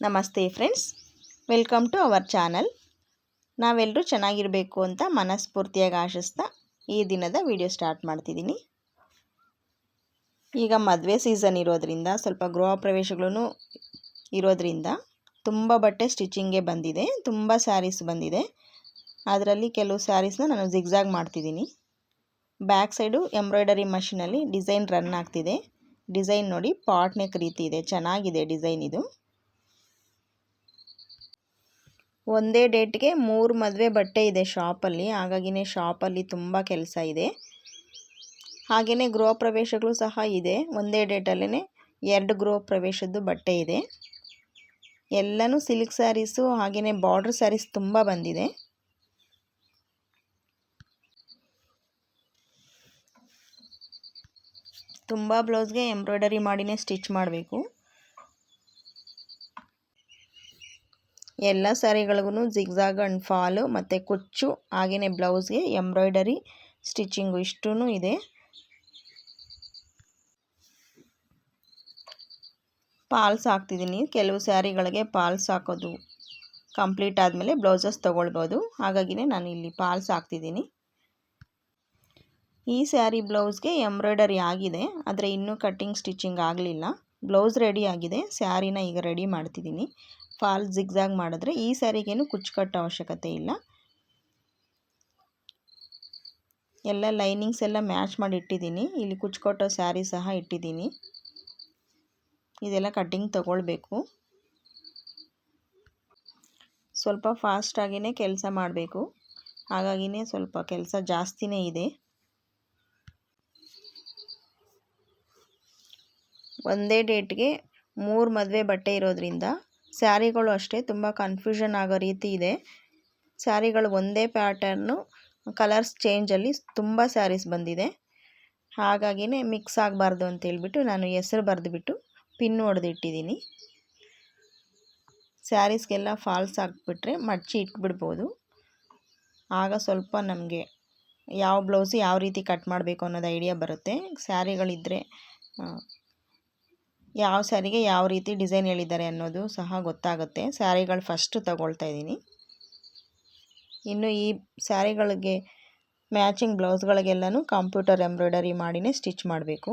ನಮಸ್ತೆ friends. Welcome to our channel. ನಾವೆಲ್ಲರೂ ಚೆನ್ನಾಗಿರಬೇಕು ಅಂತ ಮನಸ್ಫೂರ್ತಿಯಾಗಿ ಆಶಿಸ್ತಾ ಈ ದಿನದ ವಿಡಿಯೋ ಸ್ಟಾರ್ಟ್ ಮಾಡ್ತಿದ್ದೀನಿ. ಈಗ ಮದುವೆ ಸೀಸನ್ ಇರೋದರಿಂದ, ಸ್ವಲ್ಪ ಗೃಹ ಪ್ರವೇಶಗಳೂ ಇರೋದರಿಂದ ತುಂಬ ಬಟ್ಟೆ ಸ್ಟಿಚಿಂಗೇ ಬಂದಿದೆ. ತುಂಬ ಸ್ಯಾರೀಸ್ ಬಂದಿದೆ. ಅದರಲ್ಲಿ ಕೆಲವು ಸ್ಯಾರೀಸ್ನ ನಾನು ಜಿಗ್ಜಾಗ್ ಮಾಡ್ತಿದ್ದೀನಿ. ಬ್ಯಾಕ್ ಸೈಡು ಎಂಬ್ರಾಯ್ಡರಿ ಮಷಿನಲ್ಲಿ ಡಿಸೈನ್ ರನ್ ಆಗ್ತಿದೆ. ಡಿಸೈನ್ ನೋಡಿ ಪಾಟ್ನೆಕ್ ರೀತಿ ಇದೆ. ಚೆನ್ನಾಗಿದೆ ಡಿಸೈನ್ ಇದು. ಒಂದೇ ಡೇಟ್ಗೆ ಮೂರು ಮದುವೆ ಬಟ್ಟೆ ಇದೆ ಶಾಪಲ್ಲಿ. ಹಾಗಾಗಿನೇ ಶಾಪಲ್ಲಿ ತುಂಬ ಕೆಲಸ ಇದೆ. ಹಾಗೆಯೇ ಗೃಹ ಪ್ರವೇಶಗಳು ಸಹ ಇದೆ. ಒಂದೇ ಡೇಟಲ್ಲೇ ಎರಡು ಗೃಹ ಪ್ರವೇಶದ್ದು ಬಟ್ಟೆ ಇದೆ. ಎಲ್ಲನೂ ಸಿಲ್ಕ್ ಸ್ಯಾರೀಸು ಹಾಗೆಯೇ ಬಾರ್ಡ್ರ್ ಸ್ಯಾರೀಸ್ ತುಂಬ ಬಂದಿದೆ. ತುಂಬ ಬ್ಲೌಸ್ಗೆ ಎಂಬ್ರಾಯ್ಡರಿ ಮಾಡಿನೇ ಸ್ಟಿಚ್ ಮಾಡಬೇಕು. ಎಲ್ಲ ಸ್ಯಾರಿಗಳಿಗೂ ಜಿಗ್ಜಾಗ್ ಆ್ಯಂಡ್ ಫಾಲು ಮತ್ತು ಕುಚ್ಚು ಹಾಗೆಯೇ ಬ್ಲೌಸ್ಗೆ ಎಂಬ್ರಾಯ್ಡರಿ ಸ್ಟಿಚಿಂಗು ಇಷ್ಟೂ ಇದೆ. ಪಾಲ್ಸ್ ಹಾಕ್ತಿದ್ದೀನಿ. ಕೆಲವು ಸ್ಯಾರಿಗಳಿಗೆ ಪಾಲ್ಸ್ ಹಾಕೋದು ಕಂಪ್ಲೀಟ್ ಆದಮೇಲೆ ಬ್ಲೌಸಸ್ ತೊಗೊಳ್ಬೋದು. ಹಾಗಾಗಿನೇ ನಾನು ಇಲ್ಲಿ ಪಾಲ್ಸ್ ಹಾಕ್ತಿದ್ದೀನಿ. ಈ ಸ್ಯಾರಿ ಬ್ಲೌಸ್ಗೆ ಎಂಬ್ರಾಯ್ಡರಿ ಆಗಿದೆ. ಆದರೆ ಇನ್ನೂ ಕಟ್ಟಿಂಗ್ ಸ್ಟಿಚಿಂಗ್ ಆಗಲಿಲ್ಲ. ಬ್ಲೌಸ್ ರೆಡಿ ಆಗಿದೆ. ಸ್ಯಾರಿನ ಈಗ ರೆಡಿ ಮಾಡ್ತಿದ್ದೀನಿ. ಫಾಲ್ ಜಿಗ್ಜಾಗ್ ಮಾಡಿದ್ರೆ ಈ ಸ್ಯಾರಿಗೇನು ಕುಚ್ಚು ಕಟ್ಟೋ ಅವಶ್ಯಕತೆ ಇಲ್ಲ. ಎಲ್ಲ ಲೈನಿಂಗ್ಸ್ ಎಲ್ಲ ಮ್ಯಾಚ್ ಮಾಡಿ ಇಟ್ಟಿದ್ದೀನಿ. ಇಲ್ಲಿ ಕುಚ್ಚು ಕಟ್ಟೋ ಸ್ಯಾರಿ ಸಹ ಇಟ್ಟಿದ್ದೀನಿ. ಇದೆಲ್ಲ ಕಟ್ಟಿಂಗ್ ತಗೊಳ್ಬೇಕು. ಸ್ವಲ್ಪ ಫಾಸ್ಟಾಗಿಯೇ ಕೆಲಸ ಮಾಡಬೇಕು. ಹಾಗಾಗಿನೇ ಸ್ವಲ್ಪ ಕೆಲಸ ಜಾಸ್ತಿನೇ ಇದೆ. ಒಂದೇ ಡೇಟ್ಗೆ ಮೂರು ಮದುವೆ ಬಟ್ಟೆ ಇರೋದ್ರಿಂದ ಸ್ಯಾರಿಗಳು ಅಷ್ಟೇ, ತುಂಬ ಕನ್ಫ್ಯೂಷನ್ ಆಗೋ ರೀತಿ ಇದೆ. ಸ್ಯಾರಿಗಳು ಒಂದೇ ಪ್ಯಾಟರ್ನು ಕಲರ್ಸ್ ಚೇಂಜಲ್ಲಿ ತುಂಬ ಸ್ಯಾರೀಸ್ ಬಂದಿದೆ. ಹಾಗಾಗಿನೇ ಮಿಕ್ಸ್ ಆಗಬಾರ್ದು ಅಂತೇಳ್ಬಿಟ್ಟು ನಾನು ಹೆಸರು ಬರೆದುಬಿಟ್ಟು ಪಿನ್ ಹೊಡೆದಿಟ್ಟಿದ್ದೀನಿ ಸ್ಯಾರೀಸ್ಗೆಲ್ಲ ಫಾಲ್ಸ್ ಹಾಕ್ಬಿಟ್ರೆ ಮಡಚಿ ಇಟ್ಬಿಡ್ಬೋದು. ಆಗ ಸ್ವಲ್ಪ ನಮಗೆ ಯಾವ ಬ್ಲೌಸ್ ಯಾವ ರೀತಿ ಕಟ್ ಮಾಡಬೇಕು ಅನ್ನೋದು ಐಡಿಯಾ ಬರುತ್ತೆ. ಸ್ಯಾರಿಗಳಿದ್ದರೆ ಯಾವ ಸ್ಯಾರಿಗೆ ಯಾವ ರೀತಿ ಡಿಸೈನ್ ಹೇಳಿದ್ದಾರೆ ಅನ್ನೋದು ಸಹ ಗೊತ್ತಾಗುತ್ತೆ. ಸ್ಯಾರಿಗಳು ಫಸ್ಟು ತಗೊಳ್ತಾ ಇದ್ದೀನಿ. ಇನ್ನು ಈ ಸ್ಯಾರಿಗಳಿಗೆ ಮ್ಯಾಚಿಂಗ್ ಬ್ಲೌಸ್ಗಳಿಗೆಲ್ಲನೂ ಕಂಪ್ಯೂಟರ್ ಎಂಬ್ರಾಯ್ಡರಿ ಮಾಡಿನೇ ಸ್ಟಿಚ್ ಮಾಡಬೇಕು.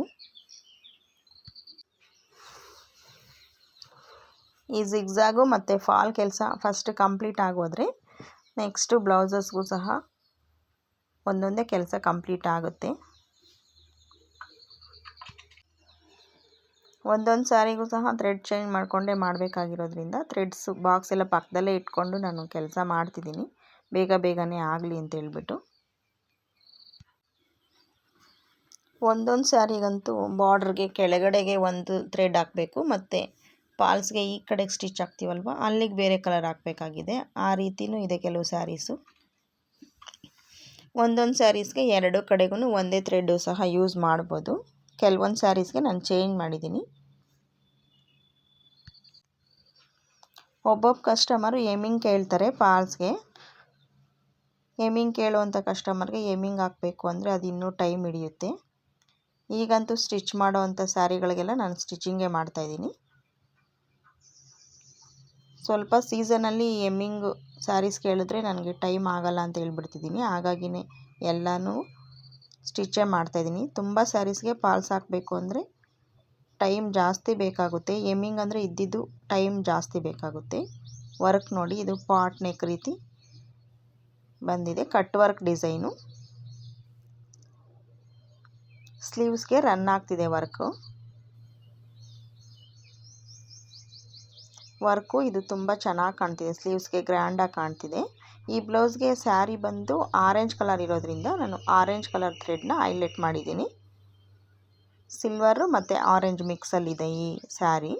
ಈ ಜಿಗ್ಜಾಗು ಮತ್ತು ಫಾಲ್ ಕೆಲಸ ಫಸ್ಟ್ ಕಂಪ್ಲೀಟ್ ಆಗೋದ್ರೆ ನೆಕ್ಸ್ಟು ಬ್ಲೌಸಸ್ಗೂ ಸಹ ಒಂದೊಂದೇ ಕೆಲಸ ಕಂಪ್ಲೀಟ್ ಆಗುತ್ತೆ. ಒಂದೊಂದು ಸ್ಯಾರಿಗೂ ಸಹ ಥ್ರೆಡ್ ಚೇಂಜ್ ಮಾಡಿಕೊಂಡೇ ಮಾಡಬೇಕಾಗಿರೋದ್ರಿಂದ ಥ್ರೆಡ್ಸು ಬಾಕ್ಸ್ ಎಲ್ಲ ಪಕ್ಕದಲ್ಲೇ ಇಟ್ಕೊಂಡು ನಾನು ಕೆಲಸ ಮಾಡ್ತಿದ್ದೀನಿ. ಬೇಗ ಬೇಗನೆ ಆಗಲಿ ಅಂತ ಹೇಳ್ಬಿಟ್ಟು. ಒಂದೊಂದು ಸ್ಯಾರಿಗಂತೂ ಬಾರ್ಡ್ರಿಗೆ ಕೆಳಗಡೆಗೆ ಒಂದು ಥ್ರೆಡ್ ಹಾಕಬೇಕು, ಮತ್ತು ಪಾಲ್ಸ್ಗೆ ಈ ಕಡೆಗೆ ಸ್ಟಿಚ್ ಹಾಕ್ತೀವಲ್ವ, ಅಲ್ಲಿಗೆ ಬೇರೆ ಕಲರ್ ಹಾಕಬೇಕಾಗಿದೆ. ಆ ರೀತಿಯೂ ಇದೆ ಕೆಲವು ಸ್ಯಾರೀಸು ಒಂದೊಂದು ಸ್ಯಾರೀಸ್ಗೆ ಎರಡು ಕಡೆಗೂ ಒಂದೇ ಥ್ರೆಡ್ಡು ಸಹ ಯೂಸ್ ಮಾಡ್ಬೋದು. ಕೆಲವೊಂದು ಸ್ಯಾರೀಸ್ಗೆ ನಾನು ಚೇಂಜ್ ಮಾಡಿದ್ದೀನಿ ಒಬ್ಬೊಬ್ಬ ಕಸ್ಟಮರು ಏಮಿಂಗ್ ಕೇಳ್ತಾರೆ ಪಾಲ್ಸ್ಗೆ. ಏಮಿಂಗ್ ಕೇಳುವಂಥ ಕಸ್ಟಮರ್ಗೆ ಏಮಿಂಗ್ ಹಾಕಬೇಕು ಅಂದರೆ ಅದು ಇನ್ನೂ ಟೈಮ್ ಹಿಡಿಯುತ್ತೆ. ಈಗಂತೂ ಸ್ಟಿಚ್ ಮಾಡೋವಂಥ ಸ್ಯಾರಿಗಳಿಗೆಲ್ಲ ನಾನು ಸ್ಟಿಚಿಂಗೇ ಮಾಡ್ತಾಯಿದ್ದೀನಿ ಸ್ವಲ್ಪ ಸೀಸನಲ್ಲಿ ಎಮ್ಮಿಂಗು ಸ್ಯಾರೀಸ್ ಕೇಳಿದ್ರೆ ನನಗೆ ಟೈಮ್ ಆಗಲ್ಲ ಅಂತ ಹೇಳ್ಬಿಡ್ತಿದ್ದೀನಿ. ಹಾಗಾಗಿನೇ ಎಲ್ಲನೂ ಸ್ಟಿಚ್ಚೇ ಮಾಡ್ತಾಯಿದ್ದೀನಿ ತುಂಬ ಸ್ಯಾರೀಸ್ಗೆ ಪಾಲ್ಸ್ ಹಾಕಬೇಕು ಅಂದರೆ ಟೈಮ್ ಜಾಸ್ತಿ ಬೇಕಾಗುತ್ತೆ. ಎಮ್ಮಿಂಗ್ ಅಂದರೆ ಇದ್ದಿದ್ದು ಟೈಮ್ ಜಾಸ್ತಿ ಬೇಕಾಗುತ್ತೆ. ವರ್ಕ್ ನೋಡಿ, ಇದು ಪಾಟ್ ನೆಕ್ ರೀತಿ ಬಂದಿದೆ. Cut work design. ಸ್ಲೀವ್ಸ್ಗೆ ರನ್ ಆಗ್ತಿದೆ ವರ್ಕು. ವರ್ಕು ಇದು ತುಂಬ ಚೆನ್ನಾಗಿ ಕಾಣ್ತಿದೆ. ಸ್ಲೀವ್ಸ್ಗೆ ಗ್ರ್ಯಾಂಡಾಗಿ ಕಾಣ್ತಿದೆ. ಈ ಬ್ಲೌಸ್ಗೆ ಸ್ಯಾರಿ ಬಂದು ಆರೆಂಜ್ ಕಲರ್ ಇರೋದ್ರಿಂದ ನಾನು ಆರೆಂಜ್ ಕಲರ್ ಥ್ರೆಡ್ನ ಹೈಲೈಟ್ ಮಾಡಿದ್ದೀನಿ. ಸಿಲ್ವರು ಮತ್ತು ಆರೆಂಜ್ ಮಿಕ್ಸಲ್ಲಿದೆ ಈ ಸ್ಯಾರಿ.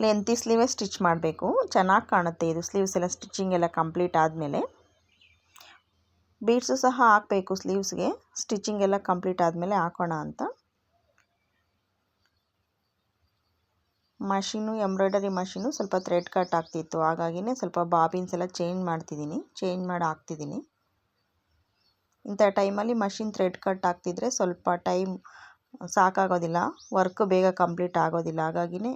ಲೆಂತಿ ಸ್ಲೀವೇ ಸ್ಟಿಚ್ ಮಾಡಬೇಕು. ಚೆನ್ನಾಗಿ ಕಾಣುತ್ತೆ ಇದು. ಸ್ಲೀವ್ಸ್ ಎಲ್ಲ ಸ್ಟಿಚಿಂಗ್ ಎಲ್ಲ ಕಂಪ್ಲೀಟ್ ಆದಮೇಲೆ. ಬೀಡ್ಸು ಸಹ ಹಾಕಬೇಕು ಸ್ಲೀವ್ಸ್ಗೆ. ಸ್ಟಿಚಿಂಗ್ ಎಲ್ಲ ಕಂಪ್ಲೀಟ್ ಆದಮೇಲೆ ಹಾಕೋಣ ಅಂತ. ಮಷಿನು, ಎಂಬ್ರಾಯ್ಡರಿ ಮಷೀನು ಸ್ವಲ್ಪ ಥ್ರೆಡ್ ಕಟ್ ಆಗ್ತಿತ್ತು. ಹಾಗಾಗಿನೇ ಸ್ವಲ್ಪ ಬಾಬಿನ್ಸ್ ಎಲ್ಲ ಚೇಂಜ್ ಮಾಡ್ತಿದ್ದೀನಿ. ಚೇಂಜ್ ಮಾಡಿ ಹಾಕ್ತಿದ್ದೀನಿ. ಇಂಥ ಟೈಮಲ್ಲಿ ಮಷಿನ್ ಥ್ರೆಡ್ ಕಟ್ ಆಗ್ತಿದ್ರೆ ಸ್ವಲ್ಪ ಟೈಮ್ ಸಾಕಾಗೋದಿಲ್ಲ. ವರ್ಕ್ ಬೇಗ ಕಂಪ್ಲೀಟ್ ಆಗೋದಿಲ್ಲ. ಹಾಗಾಗಿನೇ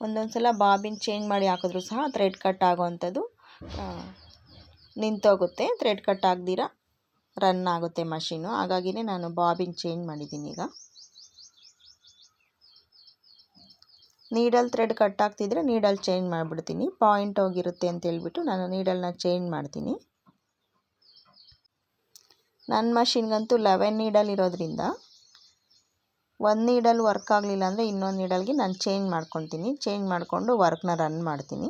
ಒಂದೊಂದು ಸಲ ಬಾಬಿನ್ ಚೇಂಜ್ ಮಾಡಿ ಹಾಕಿದ್ರು ಸಹ ಥ್ರೆಡ್ ಕಟ್ ಆಗೋವಂಥದ್ದು ನಿಂತೋಗುತ್ತೆ. ಥ್ರೆಡ್ ಕಟ್ ಆಗದಿರ? ರನ್ ಆಗುತ್ತೆ ಮಷೀನು. ಹಾಗಾಗಿನೇ ನಾನು ಬಾಬಿನ್ ಚೇಂಜ್ ಮಾಡಿದ್ದೀನಿ ಈಗ. ನೀಡಲ್ ಥ್ರೆಡ್ ಕಟ್ ಆಗ್ತಿದ್ರೆ ನೀಡಲ್ ಚೇಂಜ್ ಮಾಡಿಬಿಡ್ತೀನಿ. ಪಾಯಿಂಟ್ ಹೋಗಿರುತ್ತೆ ಅಂತ ಹೇಳ್ಬಿಟ್ಟು ನಾನು ನೀಡಲ್ನ ಚೇಂಜ್ ಮಾಡ್ತೀನಿ. ನನ್ನ ಮಷಿನ್ಗಂತೂ ಲೆವೆನ್ ನೀಡಲ್ ಇರೋದ್ರಿಂದ ಒಂದು ನೀಡಲ್ ವರ್ಕ್ ಆಗಲಿಲ್ಲ ಅಂದರೆ ಇನ್ನೊಂದು ನೀಡಲ್ಗೆ ನಾನು ಚೇಂಜ್ ಮಾಡ್ಕೊತೀನಿ ಚೇಂಜ್ ಮಾಡಿಕೊಂಡು ವರ್ಕ್ನ ರನ್ ಮಾಡ್ತೀನಿ.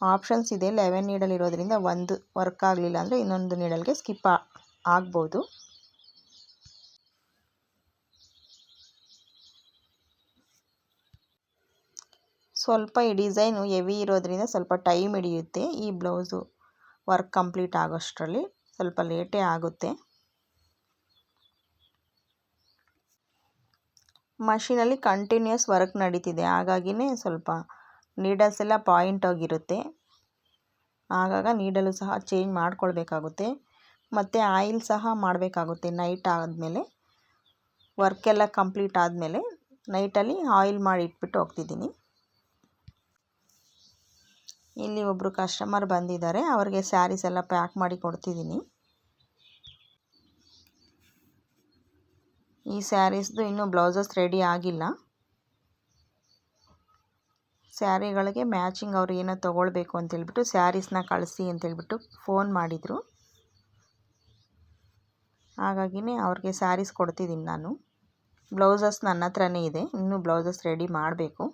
ಆಪ್ಷನ್ಸ್ ಇದೆ. ಲೆವೆನ್ ನೀಡಲ್ ಇರೋದ್ರಿಂದ ಒಂದು ವರ್ಕ್ ಆಗಲಿಲ್ಲ ಅಂದರೆ ಇನ್ನೊಂದು ನೀಡಲ್ಗೆ ಸ್ಕಿಪ್ ಆಗ್ಬೋದು. ಸ್ವಲ್ಪ ಈ ಡಿಸೈನು ಹೆವಿ ಇರೋದ್ರಿಂದ ಸ್ವಲ್ಪ ಟೈಮ್ ಹಿಡಿಯುತ್ತೆ. ಈ ಬ್ಲೌಸು ವರ್ಕ್ ಕಂಪ್ಲೀಟ್ ಆಗೋಷ್ಟರಲ್ಲಿ ಸ್ವಲ್ಪ ಲೇಟೇ ಆಗುತ್ತೆ. ಮಷಿನಲ್ಲಿ ಕಂಟಿನ್ಯೂಸ್ ವರ್ಕ್ ನಡೀತಿದೆ. ಹಾಗಾಗಿನೇ ಸ್ವಲ್ಪ ನೀಡಲ್ಸ್ ಎಲ್ಲ ಪಾಯಿಂಟ್ ಆಗಿರುತ್ತೆ. ಆಗಾಗ ನೀಡಲು ಸಹ ಚೇಂಜ್ ಮಾಡ್ಕೊಳ್ಬೇಕಾಗುತ್ತೆ. ಮತ್ತು ಆಯಿಲ್ ಸಹ ಮಾಡಬೇಕಾಗುತ್ತೆ ನೈಟ್ ಆದಮೇಲೆ. ವರ್ಕೆಲ್ಲ ಕಂಪ್ಲೀಟ್ ಆದಮೇಲೆ ನೈಟಲ್ಲಿ ಆಯಿಲ್ ಮಾಡಿ ಇಟ್ಬಿಟ್ಟು ಹೋಗ್ತಿದ್ದೀನಿ. ಇಲ್ಲಿ ಒಬ್ಬರು ಕಸ್ಟಮರ್ ಬಂದಿದ್ದಾರೆ. ಅವ್ರಿಗೆ ಸ್ಯಾರೀಸ್ ಎಲ್ಲ ಪ್ಯಾಕ್ ಮಾಡಿ ಕೊಡ್ತಿದ್ದೀನಿ. ಈ ಸ್ಯಾರೀಸ್ದು ಇನ್ನೂ ಬ್ಲೌಸಸ್ ರೆಡಿ ಆಗಿಲ್ಲ. ಸ್ಯಾರಿಗಳಿಗೆ ಮ್ಯಾಚಿಂಗ್ ಅವ್ರು ಏನೋ ತೊಗೊಳ್ಬೇಕು ಅಂತೇಳ್ಬಿಟ್ಟು ಸ್ಯಾರೀಸ್ನ ಕಳಿಸಿ ಅಂತೇಳ್ಬಿಟ್ಟು ಫೋನ್ ಮಾಡಿದರು. ಹಾಗಾಗಿನೇ ಅವ್ರಿಗೆ ಸ್ಯಾರೀಸ್ ಕೊಡ್ತಿದ್ದೀನಿ ನಾನು. ಬ್ಲೌಸಸ್ ನನ್ನ ಹತ್ರನೇ ಇದೆ. ಇನ್ನೂ ಬ್ಲೌಸಸ್ ರೆಡಿ ಮಾಡಬೇಕು.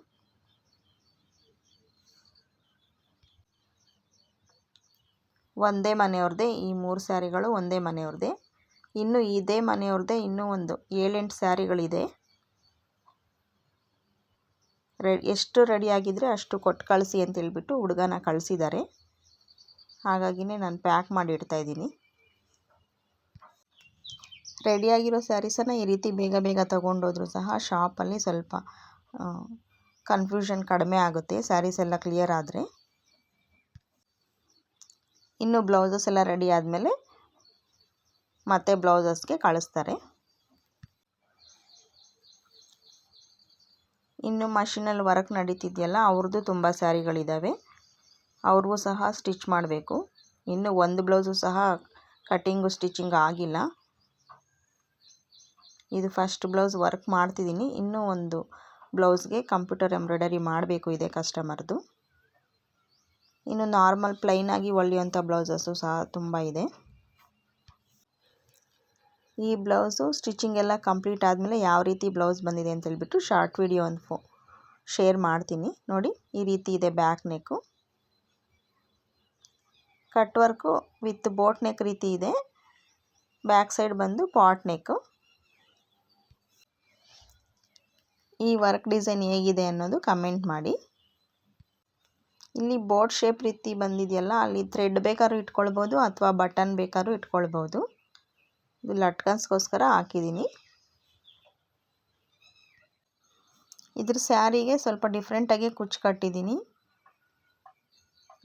ಒಂದೇ ಮನೆಯವ್ರದ್ದೇ, ಈ ಮೂರು ಸ್ಯಾರಿಗಳು ಒಂದೇ ಮನೆಯವ್ರದ್ದೇ. ಇನ್ನು ಇದೇ ಮನೆಯವ್ರದ್ದೇ, ಇನ್ನೂ ಒಂದು ಏಳೆಂಟು ಸ್ಯಾರಿಗಳಿದೆ. ರೆ, ಎಷ್ಟು ರೆಡಿ ಆಗಿದ್ದರೆ ಅಷ್ಟು ಕೊಟ್ಟು ಕಳಿಸಿ ಅಂತೇಳ್ಬಿಟ್ಟು ಹುಡುಗನ ಕಳಿಸಿದ್ದಾರೆ ಹಾಗಾಗಿನೇ ನಾನು ಪ್ಯಾಕ್ ಮಾಡಿ ಇಡ್ತಾಯಿದ್ದೀನಿ ರೆಡಿಯಾಗಿರೋ ಸ್ಯಾರೀಸನ್ನು ಈ ರೀತಿ ಬೇಗ ಬೇಗ ತೊಗೊಂಡೋದ್ರೂ ಸಹ ಶಾಪಲ್ಲಿ ಸ್ವಲ್ಪ ಕನ್ಫ್ಯೂಷನ್ ಕಡಿಮೆ ಆಗುತ್ತೆ. ಸ್ಯಾರೀಸ್ ಎಲ್ಲ ಕ್ಲಿಯರ್ ಆದರೆ. ಇನ್ನು ಬ್ಲೌಸಸ್ ಎಲ್ಲ ರೆಡಿ ಆದಮೇಲೆ ಮತ್ತೆ ಬ್ಲೌಸಸ್ಗೆ ಕಳಿಸ್ತಾರೆ. ಇನ್ನು ಮಷಿನಲ್ಲಿ ವರ್ಕ್ ನಡೀತಿದೆಯಲ್ಲ ಅವ್ರದ್ದು ತುಂಬ ಸ್ಯಾರಿಗಳಿದ್ದಾವೆ ಅವ್ರಿಗೂ ಸಹ ಸ್ಟಿಚ್ ಮಾಡಬೇಕು. ಇನ್ನು ಒಂದು ಬ್ಲೌಸು ಸಹ ಕಟ್ಟಿಂಗು ಸ್ಟಿಚಿಂಗ್ ಆಗಿಲ್ಲ. ಇದು ಫಸ್ಟ್ ಬ್ಲೌಸ್ ವರ್ಕ್ ಮಾಡ್ತಿದ್ದೀನಿ ಇನ್ನೂ ಒಂದು ಬ್ಲೌಸ್ಗೆ ಕಂಪ್ಯೂಟರ್ ಎಂಬ್ರಾಯ್ಡರಿ ಮಾಡಬೇಕು ಇದೆ ಕಸ್ಟಮರ್ದು ಇನ್ನು ನಾರ್ಮಲ್ ಪ್ಲೈನಾಗಿ ಹೊಲಿಯುವಂಥ ಬ್ಲೌಸಸ್ಸು ಸಹ ತುಂಬ ಇದೆ. ಈ ಬ್ಲೌಸು ಸ್ಟಿಚಿಂಗ್ ಎಲ್ಲ ಕಂಪ್ಲೀಟ್ ಆದಮೇಲೆ ಯಾವ ರೀತಿ ಬ್ಲೌಸ್ ಬಂದಿದೆ ಅಂತ ಹೇಳ್ಬಿಟ್ಟು ಶಾರ್ಟ್ ವಿಡಿಯೋ ಒಂದು ಫೋ, ಶೇರ್ ಮಾಡ್ತೀನಿ. ನೋಡಿ, ಈ ರೀತಿ ಇದೆ back neck. Cut work with boat neck ರೀತಿ ಇದೆ. ಬ್ಯಾಕ್ ಸೈಡ್ ಬಂದು ಪಾಟ್ ನೆಕ್ಕು. ಈ ವರ್ಕ್ ಡಿಸೈನ್ ಹೇಗಿದೆ ಅನ್ನೋದು ಕಮೆಂಟ್ ಮಾಡಿ. ಇಲ್ಲಿ ಬೋಟ್ ಶೇಪ್ ರೀತಿ ಬಂದಿದೆಯಲ್ಲ, ಅಲ್ಲಿ ಥ್ರೆಡ್ ಬೇಕಾದ್ರೂ ಇಟ್ಕೊಳ್ಬೋದು ಅಥವಾ ಬಟನ್ ಬೇಕಾದ್ರೂ ಇಟ್ಕೊಳ್ಬೋದು. ಲಟ್ಕನ್ಸ್ಗೋಸ್ಕರ ಹಾಕಿದ್ದೀನಿ. ಇದ್ರ ಸ್ಯಾರಿಗೆ ಸ್ವಲ್ಪ ಡಿಫ್ರೆಂಟಾಗಿ ಕುಚ್ಚು ಕಟ್ಟಿದ್ದೀನಿ.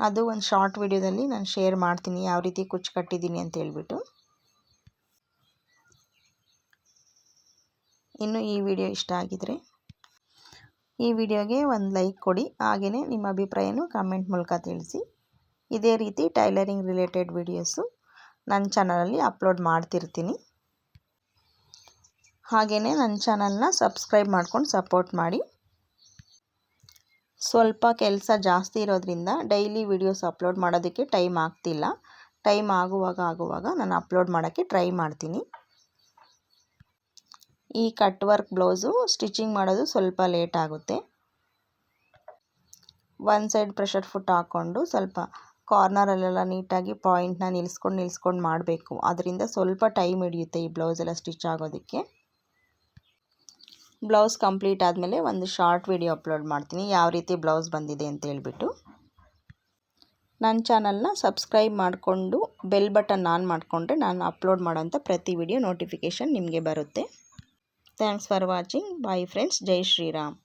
ಅದು ಒಂದು ಶಾರ್ಟ್ ವಿಡಿಯೋದಲ್ಲಿ ನಾನು ಶೇರ್ ಮಾಡ್ತೀನಿ ಯಾವ ರೀತಿ ಕುಚ್ಚು ಕಟ್ಟಿದ್ದೀನಿ ಅಂತ ಹೇಳ್ಬಿಟ್ಟು. ಇನ್ನು ಈ ವಿಡಿಯೋ ಇಷ್ಟ ಆಗಿದರೆ ಈ ವಿಡಿಯೋಗೆ ಒಂದು ಲೈಕ್ ಕೊಡಿ ಹಾಗೆಯೇ ನಿಮ್ಮ ಅಭಿಪ್ರಾಯನೂ ಕಮೆಂಟ್ ಮೂಲಕ ತಿಳಿಸಿ. ಇದೇ ರೀತಿ ಟೈಲರಿಂಗ್ ರಿಲೇಟೆಡ್ ವಿಡಿಯೋಸು ನನ್ನ ಚಾನಲಲ್ಲಿ ಅಪ್ಲೋಡ್ ಮಾಡ್ತಿರ್ತೀನಿ. ಹಾಗೆಯೇ ನನ್ನ ಚಾನಲ್ನ ಸಬ್ಸ್ಕ್ರೈಬ್ ಮಾಡ್ಕೊಂಡು ಸಪೋರ್ಟ್ ಮಾಡಿ. ಸ್ವಲ್ಪ ಕೆಲಸ ಜಾಸ್ತಿ ಇರೋದ್ರಿಂದ ಡೈಲಿ ವಿಡಿಯೋಸ್ ಅಪ್ಲೋಡ್ ಮಾಡೋದಕ್ಕೆ ಟೈಮ್ ಆಗ್ತಿಲ್ಲ. ಟೈಮ್ ಆಗುವಾಗ ಆಗುವಾಗ ನಾನು ಅಪ್ಲೋಡ್ ಮಾಡೋಕ್ಕೆ ಟ್ರೈ ಮಾಡ್ತೀನಿ. ಈ ಕಟ್ ವರ್ಕ್ ಬ್ಲೌಸು ಸ್ಟಿಚಿಂಗ್ ಮಾಡೋದು ಸ್ವಲ್ಪ ಲೇಟ್ ಆಗುತ್ತೆ. ಒನ್ ಸೈಡ್ ಪ್ರೆಷರ್ ಫುಟ್ ಹಾಕ್ಕೊಂಡು ಸ್ವಲ್ಪ ಕಾರ್ನರಲ್ಲೆಲ್ಲ ನೀಟಾಗಿ ಪಾಯಿಂಟ್ನ ನಿಲ್ಲಿಸ್ಕೊಂಡು ನಿಲ್ಲಿಸ್ಕೊಂಡು ಮಾಡಬೇಕು. ಅದರಿಂದ ಸ್ವಲ್ಪ ಟೈಮ್ ಹಿಡಿಯುತ್ತೆ ಈ ಬ್ಲೌಸ್ ಎಲ್ಲ ಸ್ಟಿಚ್ ಆಗೋದಕ್ಕೆ. ಬ್ಲೌಸ್ ಕಂಪ್ಲೀಟ್ ಆದಮೇಲೆ ಒಂದು ಶಾರ್ಟ್ ವಿಡಿಯೋ ಅಪ್ಲೋಡ್ ಮಾಡ್ತೀನಿ. ಯಾವ ರೀತಿ ಬ್ಲೌಸ್ ಬಂದಿದೆ ಅಂತ ಹೇಳ್ಬಿಟ್ಟು. ನನ್ನ ಚಾನಲ್ನ ಸಬ್ಸ್ಕ್ರೈಬ್ ಮಾಡಿಕೊಂಡು ಬೆಲ್ ಬಟನ್ ಆನ್ ಮಾಡಿಕೊಂಡ್ರೆ ನಾನು ಅಪ್ಲೋಡ್ ಮಾಡೋಂಥ ಪ್ರತಿ ವಿಡಿಯೋ ನೋಟಿಫಿಕೇಷನ್ ನಿಮಗೆ ಬರುತ್ತೆ. Thanks for watching. Bye friends. Jai Shriram.